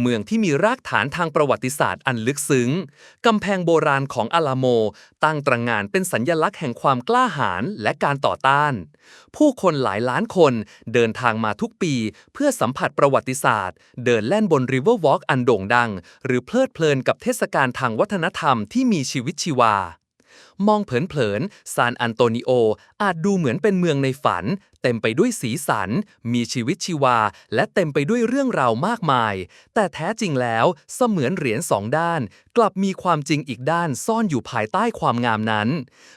เมืองที่มีรากฐานทางประวัติศาสตร์อันลึกซึ้ง กำแพงโบราณของอาลาโม ตั้งตระงานเป็นสัญญลักษณ์แห่งความกล้าหาญและการต่อต้าน ผู้คนหลายล้านคนเดินทางมาทุกปี เพื่อสัมผัสประวัติศาสตร์ เดินเล่นบน River Walk อันโด่งดัง หรือเพลิดเพลินกับเทศกาลทางวัฒนธรรมที่มีชีวิตชีวามองเผินๆซานอันโตนิโออาจดูเหมือนเป็นเมืองในฝัน เต็มไปด้วยสีสัน มีชีวิตชีวา และเต็มไปด้วยเรื่องราวมากมาย แต่แท้จริงแล้วเสมือนเหรียญสองด้าน กลับมีความจริงอีกด้านซ่อนอยู่ภายใต้ความงามนั้น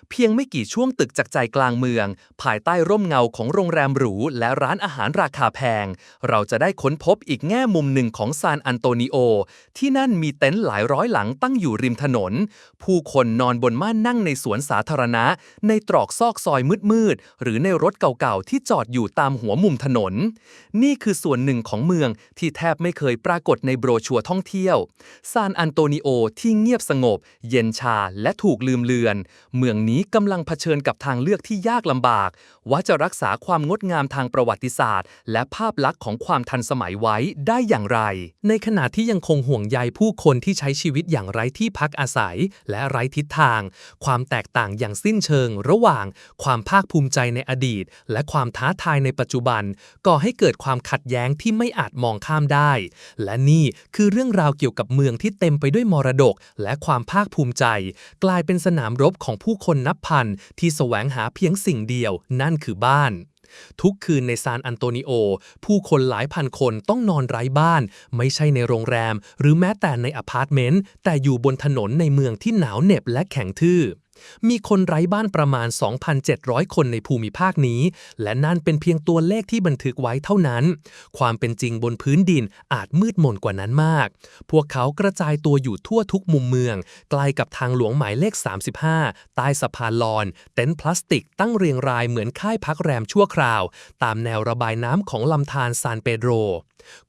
เพียงไม่กี่ช่วงตึกจากใจกลางเมือง ภายใต้ร่มเงาของโรงแรมหรูและร้านอาหารราคาแพง เราจะได้ค้นพบอีกแง่มุมหนึ่งของซานอันโตนิโอ ที่นั่นมีเต็นท์หลายร้อยหลังตั้งอยู่ริมถนน ผู้คนนอนบนม่านนั่งในสวนสาธารณะ ในตรอกซอกซอยมืดๆหรือในรถเก่าๆที่จอดอยู่ตามหัวมุมถนน นี่คือส่วนหนึ่งของเมืองที่แทบไม่เคยปรากฏในโบรชัวร์ท่องเที่ยวซานอันโตนิโอที่เงียบสงบ เย็นชาและถูกลืมเลือน เมืองนี้กำลังเผชิญกับทางเลือกที่ยากลำบาก ว่าจะรักษาความงดงามทางประวัติศาสตร์ และภาพลักษณ์ของความทันสมัยไว้ได้อย่างไร ในขณะที่ยังคงห่วงใยผู้คนที่ใช้ชีวิตอย่างไร้ที่พักอาศัย และไร้ทิศทาง ความแตกต่างอย่างสิ้นเชิง ระหว่าง ความภาคภูมิใจในอดีต และความท้าทายในปัจจุบัน ก่อให้เกิดความขัดแย้งที่ไม่อาจมองข้ามได้ และนี่คือเรื่องราวเกี่ยวกับเมืองที่เต็มไปด้วยมรดก และความภาคภูมิใจ กลายเป็นสนามรบของผู้คนนับพัน ที่แสวงหาเพียงสิ่งเดียว นั่นคือบ้านทุกคืนในซานอันโตนิโอ ผู้คนหลายพันคนต้องนอนไร้บ้าน ไม่ใช่ในโรงแรม หรือแม้แต่ในอพาร์ตเมนต์ แต่อยู่บนถนนในเมืองที่หนาวเหน็บและแข็งทื่อ มีคนไร้บ้านประมาณ 2,700 คนในภูมิภาคนี้ และนั่นเป็นเพียงตัวเลขที่บันทึกไว้เท่านั้น ความเป็นจริงบนพื้นดินอาจมืดมนกว่านั้นมาก พวกเขากระจายตัวอยู่ทั่วทุกมุมเมือง ใกล้กับทางหลวงหมายเลข 35 ใต้สะพานลอน เต็นท์พลาสติกตั้งเรียงรายเหมือนค่ายพักแรมชั่วคราว ตามแนวระบายน้ำของลำธารซานเปโดร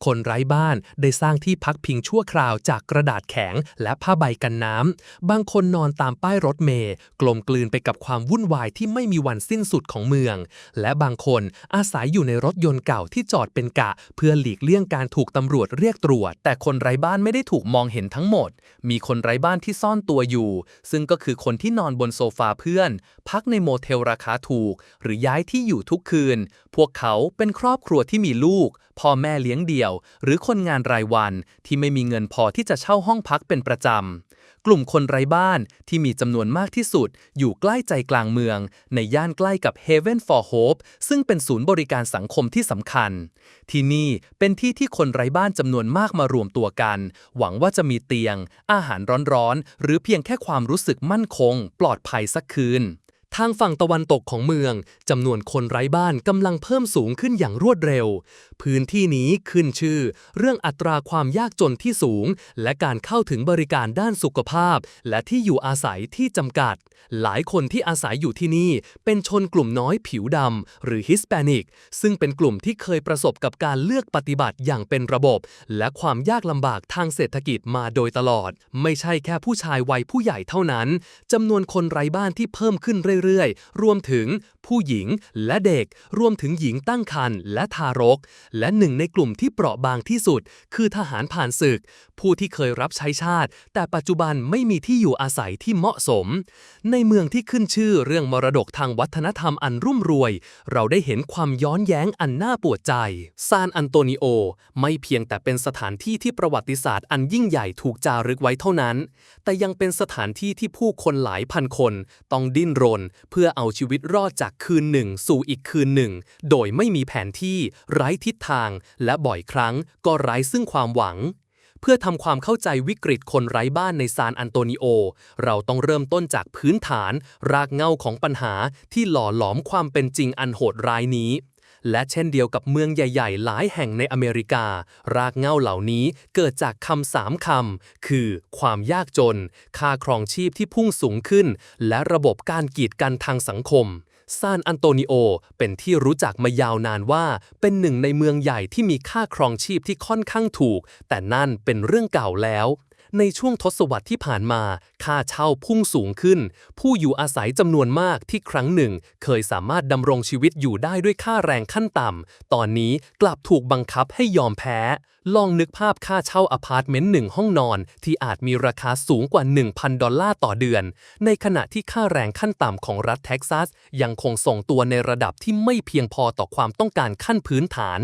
คนไร้บ้านได้สร้างที่พักพิงชั่วคราวจากกระดาษแข็งและผ้าใบกันน้ำ บางคนนอนตามป้ายรถเมล์กลมกลืนไปกับความวุ่นวายที่ไม่มีวันสิ้นสุดของเมือง และบางคนอาศัยอยู่ในรถยนต์เก่าที่จอดเป็นกะ เพื่อหลีกเลี่ยงการถูกตำรวจเรียกตรวจ แต่คนไร้บ้านไม่ได้ถูกมองเห็นทั้งหมด มีคนไร้บ้านที่ซ่อนตัวอยู่ ซึ่งก็คือคนที่นอนบนโซฟาเพื่อน พักในโมเทลราคาถูก หรือย้ายที่อยู่ทุกคืน พวกเขาเป็นครอบครัวที่มีลูก พ่อแม่เลี้ยงเดี่ยว หรือคนงานรายวันที่ไม่มีเงินพอที่จะเช่าห้องพักเป็นประจำ กลุ่มคนไร้บ้านที่มีจำนวนมากที่สุด อยู่ใกล้ใจกลางเมือง ในย่านใกล้กับ Heaven for Hope ซึ่งเป็นศูนย์บริการสังคมที่สำคัญ ที่นี่เป็นที่ที่คนไร้บ้านจำนวนมากมารวมตัวกัน หวังว่าจะมีเตียง อาหารร้อนๆ หรือเพียงแค่ความรู้สึกมั่นคง ปลอดภัยสักคืน ทางฝั่งตะวันตกของเมืองจำนวนคนไร้บ้านกำลังเพิ่มสูงขึ้นอย่างรวดเร็ว พื้นที่นี้ขึ้นชื่อ เรื่องอัตราความยากจนที่สูง และการเข้าถึงบริการด้านสุขภาพ และที่อยู่อาศัยที่จำกัด หลายคนที่อาศัยอยู่ที่นี่ เป็นชนกลุ่มน้อยผิวดำหรือฮิสแปนิก ซึ่งเป็นกลุ่มที่เคยประสบกับการเลือกปฏิบัติอย่างเป็นระบบ และความยากลำบากทางเศรษฐกิจมาโดยตลอด ไม่ใช่แค่ผู้ชายวัยผู้ใหญ่เท่านั้นจำนวนคนไร้บ้านที่เพิ่มขึ้นเรื่อยๆ รวมถึง ผู้หญิงและเด็ก รวมถึงหญิงตั้งครรภ์และทารก และหนึ่งในกลุ่มที่เปราะบางที่สุด คือทหารผ่านศึก ผู้ที่เคยรับใช้ชาติ แต่ปัจจุบันไม่มีที่อยู่อาศัยที่เหมาะสม ในเมืองที่ขึ้นชื่อเรื่องมรดกทางวัฒนธรรมอันรุ่มรวย เราได้เห็นความย้อนแย้งอันน่าปวดใจ ซานอันโตนิโอ ไม่เพียงแต่เป็นสถานที่ที่ประวัติศาสตร์อันยิ่งใหญ่ถูกจารึกไว้เท่านั้น แต่ยังเป็นสถานที่ที่ผู้คนหลายพันคน ต้องดิ้นรน เพื่อเอาชีวิตรอดจากคืนหนึ่งสู่อีกคืนหนึ่ง โดยไม่มีแผนที่ไร้ทิศทาง และบ่อยครั้งก็ไร้ซึ่งความหวัง เพื่อทำความเข้าใจวิกฤตคนไร้บ้านในซานอันโตนิโอ เราต้องเริ่มต้นจากพื้นฐาน รากเหง้าของปัญหาที่หล่อหลอมความเป็นจริงอันโหดร้ายนี้ และเช่นเดียวกับเมืองใหญ่ๆ หลายแห่งในอเมริกา รากเหง้าเหล่านี้เกิดจากคำสามคำคือ ความยากจน ค่าครองชีพที่พุ่งสูงขึ้น และระบบการกีดกันทางสังคม ซานอันโตนิโอเป็นที่รู้จักมายาวนานว่า เป็นหนึ่งในเมืองใหญ่ที่มีค่าครองชีพที่ค่อนข้างถูก แต่นั่นเป็นเรื่องเก่าแล้ว ในช่วงทศวรรษที่ผ่านมา ค่าเช่าพุ่งสูงขึ้น ผู้อยู่อาศัยจำนวนมากที่ครั้งหนึ่ง เคยสามารถดำรงชีวิตอยู่ได้ด้วยค่าแรงขั้นต่ำ ตอนนี้กลับถูกบังคับให้ยอมแพ้ ลองนึกภาพค่าเช่าอพาร์ตเมนต์หนึ่งห้องนอน ที่อาจมีราคาสูงกว่า 1,000 ดอลลาร์ต่อเดือน ในขณะที่ค่าแรงขั้นต่ำของรัฐเท็กซัส ยังคงส่งตัวในระดับที่ไม่เพียงพอต่อความต้องการขั้นพื้นฐาน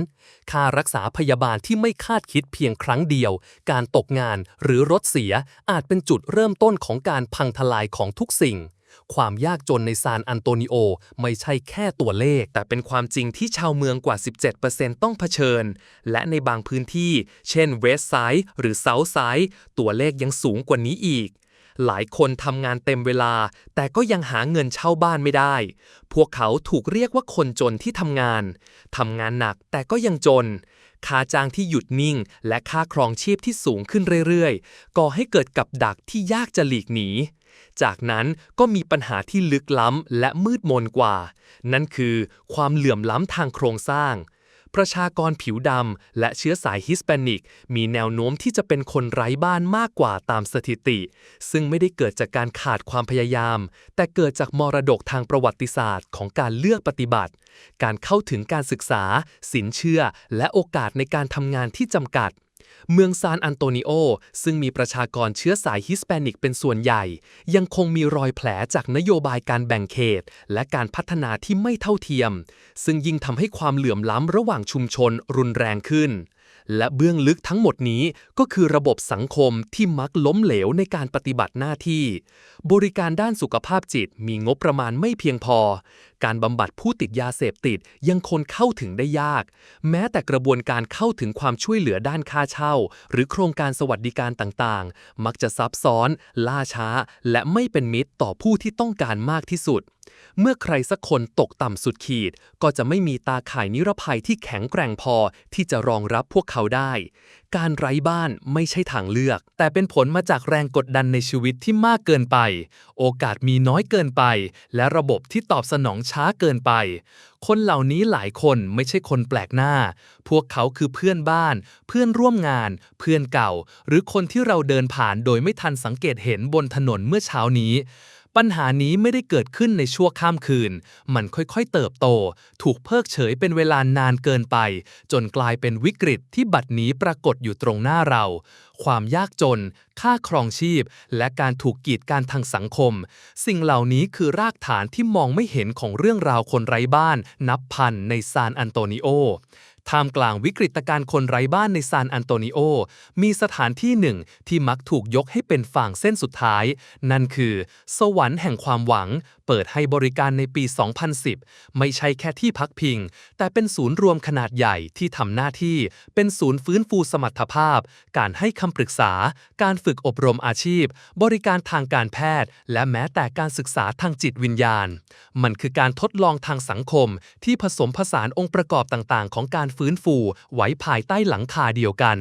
ค่ารักษาพยาบาลที่ไม่คาดคิดเพียงครั้งเดียว การตกงานหรือรถเสียอาจเป็นจุดเริ่มต้นของการพังทลายของทุกสิ่ง ความยากจนในซานอันโตนิโอไม่ใช่แค่ตัวเลข แต่เป็นความจริงที่ชาวเมืองกว่า 17%ต้องเผชิญ และในบางพื้นที่ เช่นเวสต์ไซด์หรือเซาท์ไซด์ตัวเลขยังสูงกว่านี้อีกหลายคนทำงานเต็มเวลา แต่ก็ยังหาเงินเช่าบ้านไม่ได้ พวกเขาถูกเรียกว่าคนจนที่ทำงาน ทำงานหนักแต่ก็ยังจน ค่าจ้างที่หยุดนิ่ง และค่าครองชีพที่สูงขึ้นเรื่อยๆ ก่อให้เกิดกับดักที่ยากจะหลีกหนี จากนั้นก็มีปัญหาที่ลึกล้ำและมืดมนกว่า นั่นคือความเหลื่อมล้ำทางโครงสร้าง ประชากรผิวดำและเชื้อสายฮิสแปนิก มีแนวโน้มที่จะเป็นคนไร้บ้านมากกว่าตามสถิติ ซึ่งไม่ได้เกิดจากการขาดความพยายาม แต่เกิดจากมรดกทางประวัติศาสตร์ของการเลือกปฏิบัติ การเข้าถึงการศึกษา สินเชื่อ และโอกาสในการทำงานที่จำกัด เมืองซานอันโตนิโอ ซึ่งมีประชากรเชื้อสายฮิสแปนิกเป็นส่วนใหญ่ ยังคงมีรอยแผลจากนโยบายการแบ่งเขต และการพัฒนาที่ไม่เท่าเทียม ซึ่งยิ่งทำให้ความเหลื่อมล้ำระหว่างชุมชนรุนแรงขึ้น และเบื้องลึกทั้งหมดนี้ก็คือระบบสังคมที่มักล้มเหลวในการปฏิบัติหน้าที่ บริการด้านสุขภาพจิตมีงบประมาณไม่เพียงพอ การบำบัดผู้ติดยาเสพติดยังคนเข้าถึงได้ยาก แม้แต่กระบวนการเข้าถึงความช่วยเหลือด้านค่าเช่า หรือโครงการสวัสดิการต่างๆ มักจะซับซ้อน ล่าช้า และไม่เป็นมิตรต่อผู้ที่ต้องการมากที่สุด เมื่อใครสักคนตกต่ำสุดขีด ก็จะไม่มีตาข่ายนิรภัยที่แข็งแกร่งพอที่จะรองรับพวกเขาได้ การไร้บ้านไม่ใช่ทางเลือก แต่เป็นผลมาจากแรงกดดันในชีวิตที่มากเกินไป โอกาสมีน้อยเกินไป และระบบที่ตอบสนองช้าเกินไป คนเหล่านี้หลายคนไม่ใช่คนแปลกหน้า พวกเขาคือเพื่อนบ้าน เพื่อนร่วมงาน เพื่อนเก่า หรือคนที่เราเดินผ่านโดยไม่ทันสังเกตเห็นบนถนนเมื่อเช้านี้ ปัญหานี้ไม่ได้เกิดขึ้นในชั่วข้ามคืน มันค่อยๆเติบโต ถูกเพิกเฉยเป็นเวลานานเกินไป จนกลายเป็นวิกฤตที่บัดนี้ปรากฏอยู่ตรงหน้าเรา ความยากจน ค่าครองชีพ และการถูกกีดกันทางสังคม สิ่งเหล่านี้คือรากฐานที่มองไม่เห็นของเรื่องราวคนไร้บ้าน นับพันในซานอันโตนิโอ ท่ามกลางวิกฤตการณ์คนไร้บ้านในซานอันโตนิโอ มีสถานที่หนึ่งที่มักถูกยกให้เป็นฝั่งเส้นสุดท้าย นั่นคือ สวรรค์แห่งความหวัง ปิดให้บริการในปี 2010 ไม่ใช่แค่ที่พักพิง แต่เป็นศูนย์รวมขนาดใหญ่ที่ทำหน้าที่ เป็นศูนย์ฟื้นฟูสมรรถภาพ การให้คำปรึกษา การฝึกอบรมอาชีพ บริการทางการแพทย์ และแม้แต่การศึกษาทางจิตวิญญาณ มันคือการทดลองทางสังคม ที่ผสมผสานองค์ประกอบต่างๆ ของการฟื้นฟู ไว้ภายใต้หลังคาเดียวกัน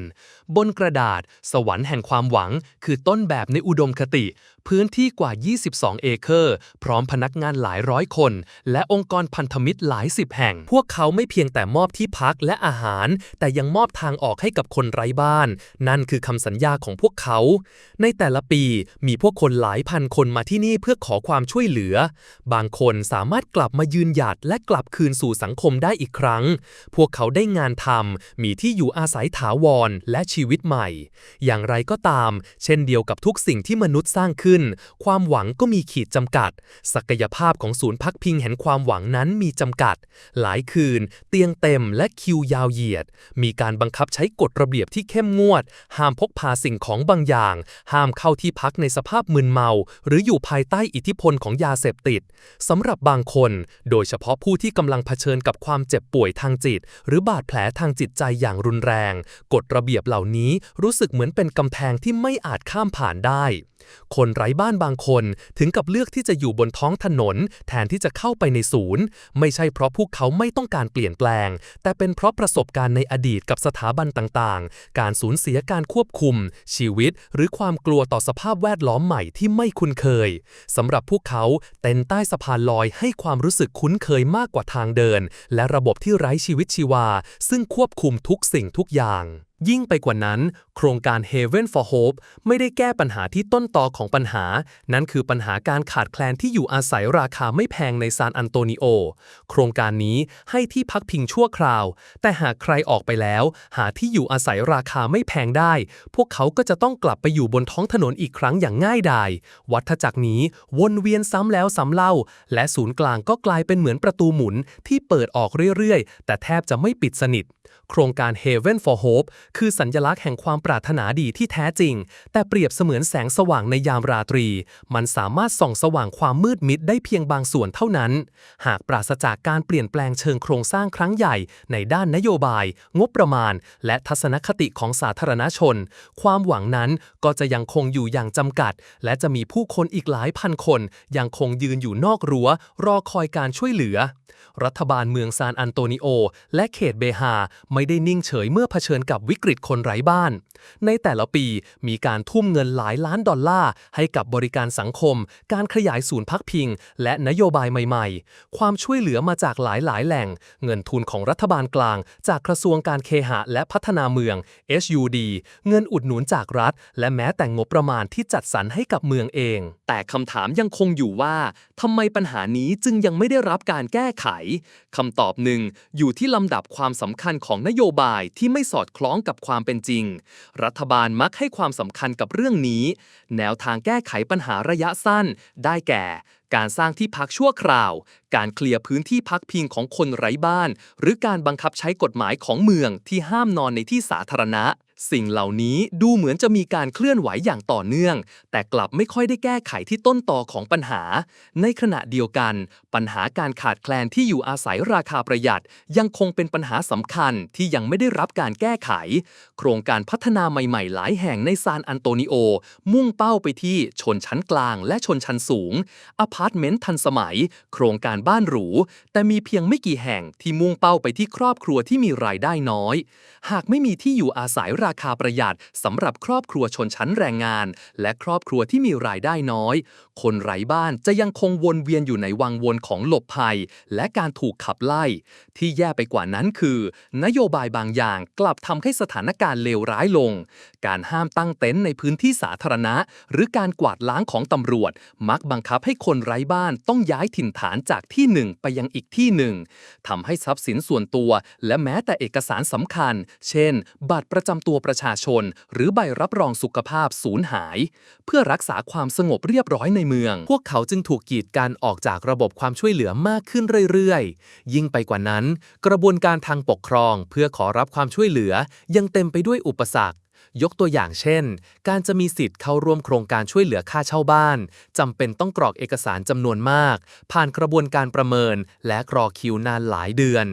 บนกระดาษ สวรรค์แห่งความหวัง คือต้นแบบในอุดมคติ พื้นที่กว่า 22 เอเคอร์ พร้อมพนักงานหลายร้อยคน และองค์กรพันธมิตรหลายสิบแห่ง พวกเขาไม่เพียงแต่มอบที่พักและอาหาร แต่ยังมอบทางออกให้กับคนไร้บ้าน นั่นคือคำสัญญาของพวกเขา ในแต่ละปีมีพวกคนหลายพันคนมาที่นี่เพื่อขอความช่วยเหลือ บางคนสามารถกลับมายืนหยัดและกลับคืนสู่สังคมได้อีกครั้ง พวกเขาได้งานทำมีที่อยู่อาศัยถาวรและชีวิตใหม่ อย่างไรก็ตาม เช่นเดียวกับทุกสิ่งที่มนุษย์สร้างขึ้นขึ้น ความหวังก็มีขีดจำกัด ศักยภาพของศูนย์พักพิงแห่งความหวังนั้นมีจำกัด หลายคืน เตียงเต็มและคิวยาวเหยียด มีการบังคับใช้กฎระเบียบที่เข้มงวด ห้ามพกพาสิ่งของบางอย่าง ห้ามเข้าที่พักในสภาพมึนเมา หรืออยู่ภายใต้อิทธิพลของยาเสพติดสำหรับบางคน โดยเฉพาะผู้ที่กำลังเผชิญกับความเจ็บป่วยทางจิต หรือบาดแผลทางจิตใจอย่างรุนแรง กฎระเบียบเหล่านี้รู้สึกเหมือนเป็นกำแพงที่ไม่อาจข้ามผ่านได้ คนไร้บ้านบางคน ถึงกับเลือกที่จะอยู่บนท้องถนน แทนที่จะเข้าไปในศูนย์ ไม่ใช่เพราะพวกเขาไม่ต้องการเปลี่ยนแปลง แต่เป็นเพราะประสบการณ์ในอดีตกับสถาบันต่างๆ การสูญเสียการควบคุม ชีวิต หรือความกลัวต่อสภาพแวดล้อมใหม่ที่ไม่คุ้นเคยสำหรับพวกเขาเต็นใต้สะพานลอยให้ความรู้สึกคุ้นเคยมากกว่าทางเดิน และระบบที่ไร้ชีวิตชีวา ซึ่งควบคุมทุกสิ่งทุกอย่าง ยิ่งไปกว่านั้น โครงการ Haven for Hope ไม่ได้แก้ปัญหาที่ต้นตอของปัญหา นั่นคือปัญหาการขาดแคลนที่อยู่อาศัยราคาไม่แพงในซานอันโตนิโอ โครงการนี้ให้ที่พักพิงชั่วคราว แต่หากใครออกไปแล้ว หาที่อยู่อาศัยราคาไม่แพงได้ พวกเขาก็จะต้องกลับไปอยู่บนท้องถนนอีกครั้งอย่างง่ายดาย วัฏจักรนี้วนเวียนซ้ำแล้วซ้ำเล่า และศูนย์กลางก็กลายเป็นเหมือนประตูหมุนที่เปิดออกเรื่อยๆ แต่แทบจะไม่ปิดสนิท โครงการ Haven for Hope คือสัญลักษณ์แห่งความปรารถนาดีที่แท้จริง แต่เปรียบเสมือนแสงสว่างในยามราตรี มันสามารถส่องสว่างความมืดมิดได้เพียงบางส่วนเท่านั้น หากปราศจากการเปลี่ยนแปลงเชิงโครงสร้างครั้งใหญ่ ในด้านนโยบาย งบประมาณ และทัศนคติของสาธารณชน ความหวังนั้นก็จะยังคงอยู่อย่างจำกัด และจะมีผู้คนอีกหลายพันคน ยังคงยืนอยู่นอกรั้ว รอคอยการช่วยเหลือ รัฐบาลเมืองซานอันโตนิโอ และเขตเบฮาไม่ได้นิ่งเฉยเมื่อเผชิญกับวิกฤตคนไร้บ้าน ในแต่ละปีมีการทุ่มเงินหลายล้านดอลลาร์ ให้กับบริการสังคม การขยายศูนย์พักพิง และนโยบายใหม่ๆ ความช่วยเหลือมาจากหลายๆ แหล่ง เงินทุนของรัฐบาลกลาง จากกระทรวงการเคหะและพัฒนาเมือง HUD เงินอุดหนุนจากรัฐ และแม้แต่งบประมาณที่จัดสรรให้กับเมืองเอง แต่คำถามยังคงอยู่ว่าทำไมปัญหานี้จึงยังไม่ได้รับการแก้ไขคำตอบหนึ่งอยู่ที่ลำดับความสำคัญของนโยบายที่ไม่สอดคล้องกับความเป็นจริง รัฐบาลมักให้ความสำคัญกับเรื่องนี้ แนวทางแก้ไขปัญหาระยะสั้น ได้แก่ การสร้างที่พักชั่วคราว การเคลียร์พื้นที่พักพิงของคนไร้บ้าน หรือการบังคับใช้กฎหมายของเมืองที่ห้ามนอนในที่สาธารณะ สิ่งเหล่านี้ดูเหมือนจะมีการเคลื่อนไหวอย่างต่อเนื่อง แต่กลับไม่ค่อยได้แก้ไขที่ต้นตอของปัญหา ในขณะเดียวกัน ปัญหาการขาดแคลนที่อยู่อาศัยราคาประหยัด ยังคงเป็นปัญหาสำคัญที่ยังไม่ได้รับการแก้ไข โครงการพัฒนาใหม่ๆ หลายแห่งในซานอันโตนิโอ มุ่งเป้าไปที่ชนชั้นกลางและชนชั้นสูงอพาร์ตเมนต์ทันสมัย โครงการบ้านหรู แต่มีเพียงไม่กี่แห่งที่มุ่งเป้าไปที่ครอบครัวที่มีรายได้น้อย หากไม่มีที่อยู่อาศัยราราคาประหยัดสำหรับครอบครัวชนชั้นแรงงาน และครอบครัวที่มีรายได้น้อย คนไร้บ้านจะยังคงวนเวียนอยู่ในวังวนของหลบภัย และการถูกขับไล่ ที่แย่ไปกว่านั้นคือ นโยบายบางอย่างกลับทำให้สถานการณ์เลวร้ายลง การห้ามตั้งเต็นท์ในพื้นที่สาธารณะ หรือการกวาดล้างของตำรวจ มักบังคับให้คนไร้บ้านต้องย้ายถิ่นฐานจากที่หนึ่งไปยังอีกที่หนึ่งทำให้ทรัพย์สินส่วนตัว และแม้แต่เอกสารสำคัญ เช่น บัตรประจำตัวประชาชน หรือใบรับรองสุขภาพสูญหาย เพื่อรักษาความสงบเรียบร้อยในเมือง พวกเขาจึงถูกกีดกันออกจากระบบความช่วยเหลือมากขึ้นเรื่อยๆ ยิ่งไปกว่านั้น กระบวนการทางปกครอง เพื่อขอรับความช่วยเหลือ ยังเต็มไปด้วยอุปสรรค ยกตัวอย่างเช่น การจะมีสิทธิ์เข้าร่วมโครงการช่วยเหลือค่าเช่าบ้าน จำเป็นต้องกรอกเอกสารจำนวนมาก ผ่านกระบวนการประเมิน และกรอคิวนานหลายเดือน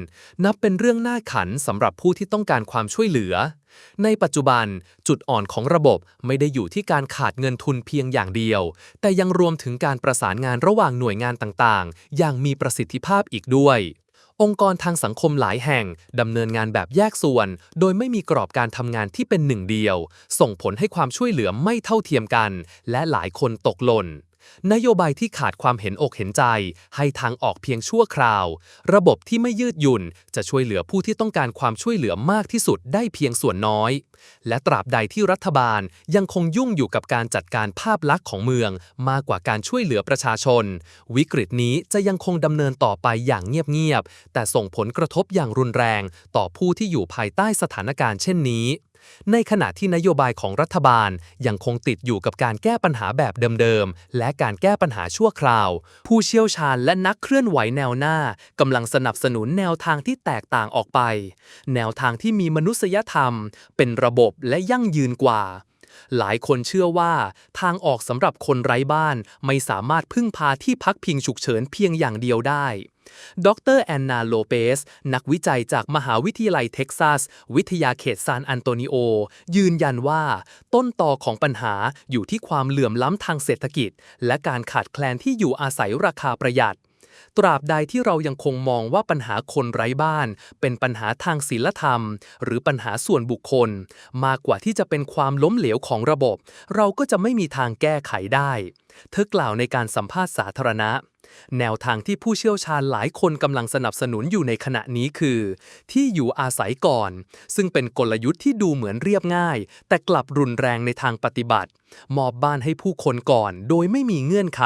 นับเป็นเรื่องน่าขันสำหรับผู้ที่ต้องการความช่วยเหลือ ในปัจจุบัน จุดอ่อนของระบบไม่ได้อยู่ที่การขาดเงินทุนเพียงอย่างเดียว แต่ยังรวมถึงการประสานงานระหว่างหน่วยงานต่างๆ อย่างมีประสิทธิภาพอีกด้วย องค์กรทางสังคมหลายแห่งดำเนินงานแบบแยกส่วน โดยไม่มีกรอบการทำงานที่เป็นหนึ่งเดียว ส่งผลให้ความช่วยเหลือไม่เท่าเทียมกัน และหลายคนตกหล่น นโยบายที่ขาดความเห็นอกเห็นใจ ให้ทางออกเพียงชั่วคราว ระบบที่ไม่ยืดหยุ่น จะช่วยเหลือผู้ที่ต้องการความช่วยเหลือมากที่สุดได้เพียงส่วนน้อย และตราบใดที่รัฐบาลยังคงยุ่งอยู่กับการจัดการภาพลักษณ์ของเมือง มากกว่าการช่วยเหลือประชาชน วิกฤตนี้จะยังคงดำเนินต่อไปอย่างเงียบๆแต่ส่งผลกระทบอย่างรุนแรง ต่อผู้ที่อยู่ภายใต้สถานการณ์เช่นนี้ ในขณะที่นโยบายของรัฐบาลยังคงติดอยู่กับการแก้ปัญหาแบบเดิมๆ และการแก้ปัญหาชั่วคราว ผู้เชี่ยวชาญและนักเคลื่อนไหวแนวหน้ากำลังสนับสนุนแนวทางที่แตกต่างออกไป แนวทางที่มีมนุษยธรรม เป็นระบบและยั่งยืนกว่า หลายคนเชื่อว่า ทางออกสำหรับคนไร้บ้านไม่สามารถพึ่งพาที่พักพิงฉุกเฉินเพียงอย่างเดียวได้ ดรแอนนาโลเปส นักวิจัยจากมหาวิทยาลัยเท็กซัส วิทยาเขตซานอันโตนิโอ ยืนยันว่า ต้นตอของปัญหาอยู่ที่ความเหลื่อมล้ำทางเศรษฐกิจ และการขาดแคลนที่อยู่อาศัยราคาประหยัด ตราบใดที่เรายังคงมองว่าปัญหาคนไร้บ้าน เป็นปัญหาทางศีลธรรม หรือปัญหาส่วนบุคคล มากกว่าที่จะเป็นความล้มเหลวของระบบ เราก็จะไม่มีทางแก้ไขได้ เธอกล่าวในการสัมภาษณ์สาธารณะ แนวทางที่ผู้เชี่ยวชาญหลายคนกำลังสนับสนุนอยู่ในขณะนี้คือ ที่อยู่อาศัยก่อน ซึ่งเป็นกลยุทธ์ที่ดูเหมือนเรียบง่าย แต่กลับรุนแรงในทางปฏิบัติมอบบ้านให้ผู้คนก่อน โดยไม่มีเงื่อนไข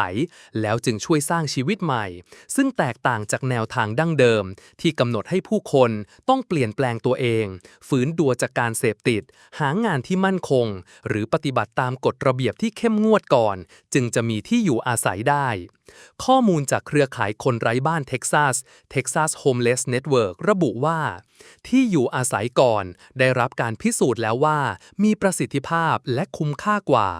แล้วจึงช่วยสร้างชีวิตใหม่ ซึ่งแตกต่างจากแนวทางดั้งเดิม ที่กำหนดให้ผู้คนต้องเปลี่ยนแปลงตัวเอง ฝืนดัวจากการเสพติด หางานที่มั่นคง หรือปฏิบัติตามกฎระเบียบที่เข้มงวดก่อน จึงจะมีที่อยู่อาศัยได้ ข้อมูลจากเครือข่ายคนไร้บ้านเท็กซัส Texas Homeless Network ระบุว่า ที่อยู่อาศัยก่อน ได้รับการพิสูจน์แล้วว่า มีประสิทธิภาพและคุ้มค่ากว่า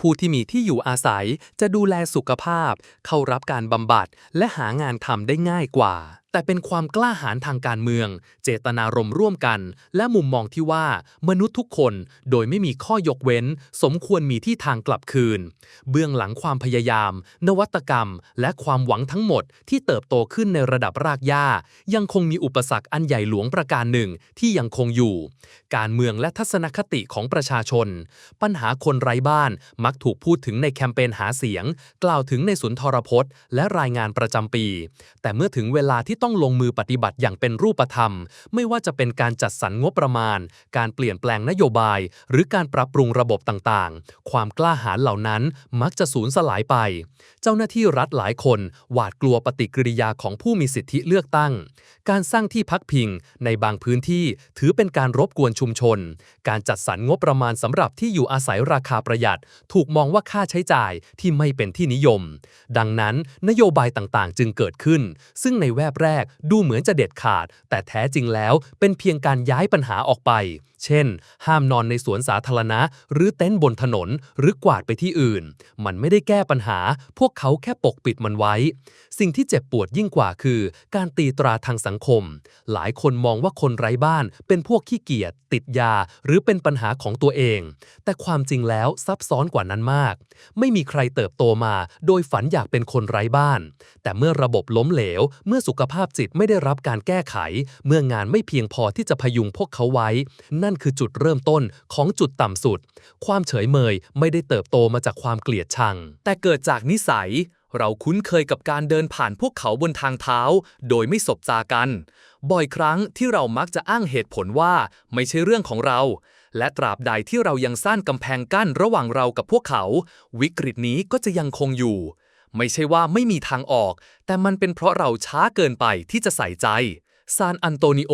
ผู้ที่มีที่อยู่อาศัยจะดูแลสุขภาพ เข้ารับการบำบัด และหางานทำได้ง่ายกว่า แต่เป็นความกล้าหาญทางการเมือง เจตนารมณ์ร่วมกัน และมุมมองที่ว่ามนุษย์ทุกคนโดยไม่มีข้อยกเว้น สมควรมีที่ทางกลับคืน เบื้องหลังความพยายาม นวัตกรรม และความหวังทั้งหมดที่เติบโตขึ้นในระดับรากหญ้า ยังคงมีอุปสรรคอันใหญ่หลวงประการหนึ่งที่ยังคงอยู่ การเมืองและทัศนคติของประชาชน ปัญหาคนไร้บ้านมักถูกพูดถึงในแคมเปญหาเสียง กล่าวถึงในสุนทรพจน์ และรายงานประจำปี แต่เมื่อถึงเวลาที่ต้องลงมือปฏิบัติอย่างเป็นรูปธรรม ไม่ว่าจะเป็นการจัดสรรงบประมาณ การเปลี่ยนแปลงนโยบาย หรือการปรับปรุงระบบต่างๆ ความกล้าหาญเหล่านั้นมักจะสูญสลายไป เจ้าหน้าที่รัฐหลายคนหวาดกลัวปฏิกิริยาของผู้มีสิทธิเลือกตั้ง การสร้างที่พักพิง ในบางพื้นที่ถือเป็นการรบกวนชุมชน การจัดสรรงบประมาณสำหรับที่อยู่อาศัยราคาประหยัดถูกมองว่าค่าใช้จ่ายที่ไม่เป็นที่นิยม ดังนั้นนโยบายต่างๆ จึงเกิดขึ้น ซึ่งในแวบแรกดูเหมือนจะเด็ดขาด แต่แท้จริงแล้วเป็นเพียงการย้ายปัญหาออกไป เช่น ห้ามนอนในสวนสาธารณะ หรือเต็นท์บนถนน หรือกวาดไปที่อื่น มันไม่ได้แก้ปัญหา พวกเขาแค่ปกปิดมันไว้ สิ่งที่เจ็บปวดยิ่งกว่าคือ การตีตราทางสังคม หลายคนมองว่าคนไร้บ้านเป็นพวกขี้เกียจติดยา หรือเป็นปัญหาของตัวเอง แต่ความจริงแล้วซับซ้อนกว่านั้นมาก ไม่มีใครเติบโตมา โดยฝันอยากเป็นคนไร้บ้าน แต่เมื่อระบบล้มเหลว เมื่อสุขภาพจิตไม่ได้รับการแก้ไข เมื่องานไม่เพียงพอที่จะพยุงพวกเขาไว้ นั่นคือจุดเริ่มต้นของจุดต่ำสุด ความเฉยเมยไม่ได้เติบโตมาจากความเกลียดชัง แต่เกิดจากนิสัยเราคุ้นเคยกับการเดินผ่านพวกเขาบนทางเท้า โดยไม่สบตากัน บ่อยครั้งที่เรามักจะอ้างเหตุผลว่า ไม่ใช่เรื่องของเรา และตราบใดที่เรายังสร้างกำแพงกั้นระหว่างเรากับพวกเขา วิกฤตนี้ก็จะยังคงอยู่ ไม่ใช่ว่าไม่มีทางออก แต่มันเป็นเพราะเราช้าเกินไปที่จะใส่ใจซานอันโตนิโอ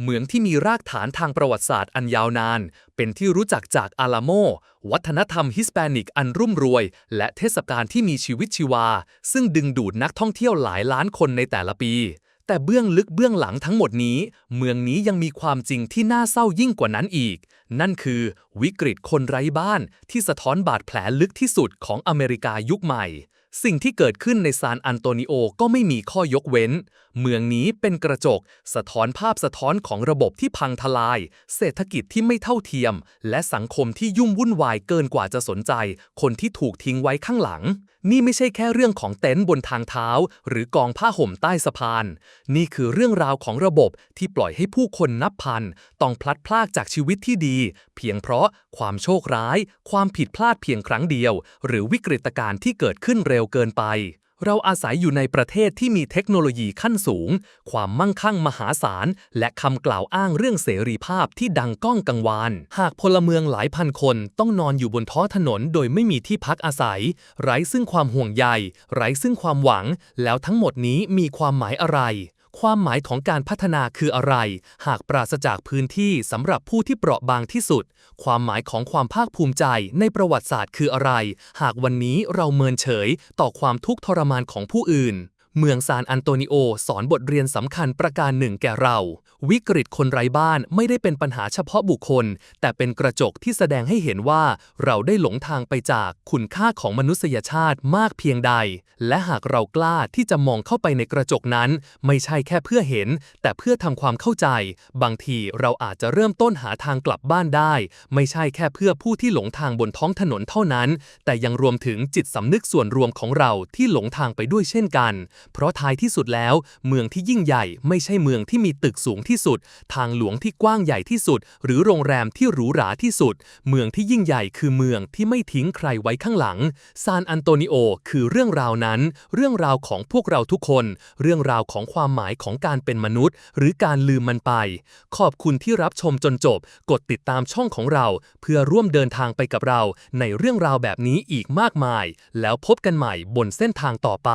เหมืองที่มีรากฐานทางประวัติศาสตร์อันยาวนาน เป็นที่รู้จักจากอาลาโม วัฒนธรรมฮิสแปนิกอันรุ่มรวย และเทศกาลที่มีชีวิตชีวา ซึ่งดึงดูดนักท่องเที่ยวหลายล้านคนในแต่ละปี แต่เบื้องลึกเบื้องหลังทั้งหมดนี้ เมืองนี้ยังมีความจริงที่น่าเศร้ายิ่งกว่านั้นอีก นั่นคือวิกฤตคนไร้บ้านที่สะท้อนบาดแผลลึกที่สุดของอเมริกายุคใหม่ สิ่งที่เกิดขึ้นในซานอันโตนิโอก็ไม่มีข้อยกเว้น เมืองนี้เป็นกระจก สะท้อนภาพสะท้อนของระบบที่พังทลาย เศรษฐกิจที่ไม่เท่าเทียม และสังคมที่ยุ่งวุ่นวายเกินกว่าจะสนใจ คนที่ถูกทิ้งไว้ข้างหลัง นี่ไม่ใช่แค่เรื่องของเต็นท์บนทางเท้า หรือกองผ้าห่มใต้สะพาน นี่คือเรื่องราวของระบบที่ปล่อยให้ผู้คนนับพันต้องพลัดพรากจากชีวิตที่ดี เพียงเพราะความโชคร้าย ความผิดพลาดเพียงครั้งเดียว หรือวิกฤตการณ์ที่เกิดขึ้นเร็วเกินไป เราอาศัยอยู่ในประเทศที่มีเทคโนโลยีขั้นสูง ความมั่งคั่งมหาศาล และคำกล่าวอ้างเรื่องเสรีภาพที่ดังก้องกังวาน หากพลเมืองหลายพันคนต้องนอนอยู่บนท้องถนนโดยไม่มีที่พักอาศัย ไร้ซึ่งความห่วงใย ไร้ซึ่งความหวัง แล้วทั้งหมดนี้มีความหมายอะไร ความหมายของการพัฒนาคืออะไร หากปราศจากพื้นที่สำหรับผู้ที่เปราะบางที่สุด ความหมายของความภาคภูมิใจในประวัติศาสตร์คืออะไร หากวันนี้เราเมินเฉยต่อความทุกข์ทรมานของผู้อื่น เมืองซานอันโตนิโอสอนบทเรียนสำคัญประการหนึ่งแก่เรา วิกฤตคนไร้บ้านไม่ได้เป็นปัญหาเฉพาะบุคคล แต่เป็นกระจกที่แสดงให้เห็นว่าเราได้หลงทางไปจากคุณค่าของมนุษยชาติมากเพียงใด และหากเรากล้าที่จะมองเข้าไปในกระจกนั้น ไม่ใช่แค่เพื่อเห็น แต่เพื่อทำความเข้าใจ บางทีเราอาจจะเริ่มต้นหาทางกลับบ้านได้ ไม่ใช่แค่เพื่อผู้ที่หลงทางบนท้องถนนเท่านั้น แต่ยังรวมถึงจิตสำนึกส่วนรวมของเราที่หลงทางไปด้วยเช่นกันเพราะท้ายที่สุดแล้ว เมืองที่ยิ่งใหญ่ไม่ใช่เมืองที่มีตึกสูงที่สุด ทางหลวงที่กว้างใหญ่ที่สุด หรือโรงแรมที่หรูหราที่สุด เมืองที่ยิ่งใหญ่คือเมืองที่ไม่ทิ้งใครไว้ข้างหลัง ซานอันโตนิโอคือเรื่องราวนั้น เรื่องราวของพวกเราทุกคน เรื่องราวของความหมายของการเป็นมนุษย์ หรือการลืมมันไป ขอบคุณที่รับชมจนจบ กดติดตามช่องของเรา เพื่อร่วมเดินทางไปกับเรา ในเรื่องราวแบบนี้อีกมากมาย แล้วพบกันใหม่บนเส้นทางต่อไป